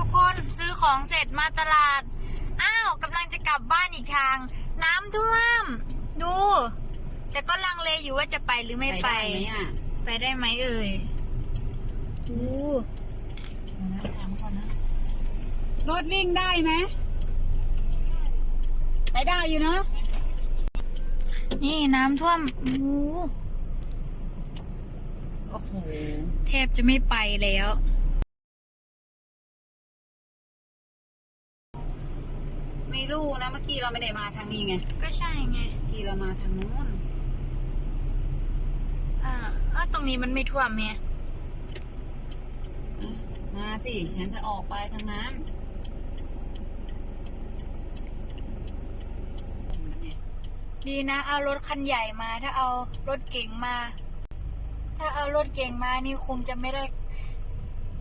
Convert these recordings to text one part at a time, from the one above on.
ทุกคนซื้อของเสร็จมาตลาด อ้าวกำลังจะกลับบ้านอีกทาง น้ำท่วม ดู แต่ก็ลังเลอยู่ว่าจะไปหรือไม่ไป ด้ไหมอะไปได้ไหมเอ่ยดูเดี๋ยวนะถามก่อนนะรถวิ่งได้ไหมไปได้อยู่เนาะนี่น้ำท่วมโอ้โหโอ้โห แทบจะไม่ไปแล้ว ไม่รู้นะเมื่อกี้เราไม่ได้มาทางนี้ไงก็ใช่ไง เมื่อกี้เรามาทางนู้นอ่าเอ้าตรงนี้มันไม่ท่วมไงอะมาสิฉันจะออกไปทางนั้นเนี่ยดีนะ เอารถคันใหญ่มา ถ้าเอารถเก๋งมา ถ้าเอารถเก๋งมานี่คงจะไม่ได้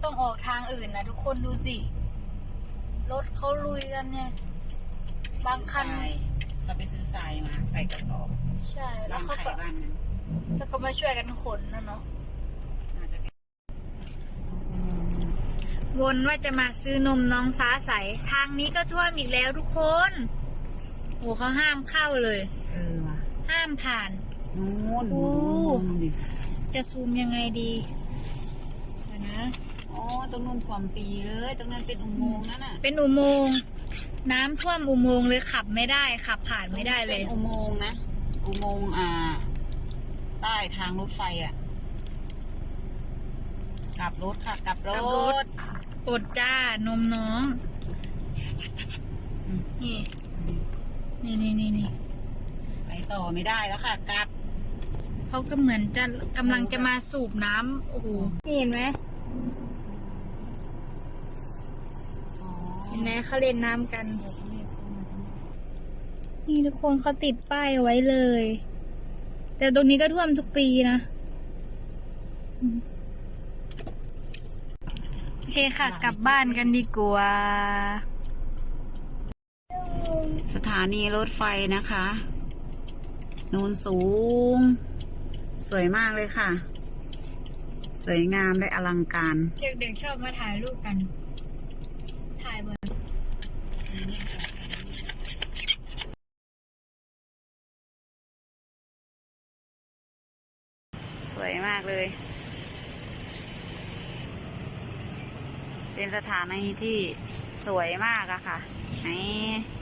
ต้องออกทางอื่นนะทุกคนดูสิ รถเขาลุยกันไง บางคัน เราไปซื้อทรายมาใส่กระสอบใช่แล้ร้าวนเขาไข่ก็บ้านนั้นแล้วก็มาช่วยกันขนนะเนาะน่าจะเป็นวนว่าจะมาซื้อนมน้องฟ้าใส ทางนี้ก็ท่วมอีกแล้วทุกคนโอ้เขาห้ามเข้าเลย เออว่ะห้ามผ่าน นู้นโอ้ นู้นดิจะซูมยังไงดีเดี๋ยวนะ อ๋อตรงนู้นถ่วมปีเลย ตรงนั้นเป็นอุโมงค์นั่นน่ะเป็นอุโมงค์ น้ำท่วมอุโมงค์เลยขับไม่ได้ขับผ่านไม่ได้เลยเป็นอุโมงค์นะ อุโมงค์อ่า ใต้ทางรถไฟอะ กลับรถค่ะ กลับรกลับรถ ถ อดจ้านมน้องอืมนี่ นี่นี่นี่นี่ไปต่อไม่ได้แล้วค่ะ กลับ เขาก็เหมือนจะกำลังจะมาสูบน้ำโอ้โหนี่เห็นไหม อ๋อ เห็นไหมเขาเล่นน้ำกันเดี๋ยวเขาเรียกซื้อมาตรงนี้นี่ทุกคนเขาติดป้ายเอาไว้เลย แต่ตรงนี้ก็ท่วมทุกปีนะอืมโอเคค่ะ กลับบ้านกันดีกว่า สถานีรถไฟนะคะ นูนสูง สวยมากเลยค่ะ สวยงามและอลังการ เด็กๆชอบมาถ่ายรูปกัน ถ่ายบน สวยมากเลย เป็นสถานที่สวยมากอะค่ะ นี่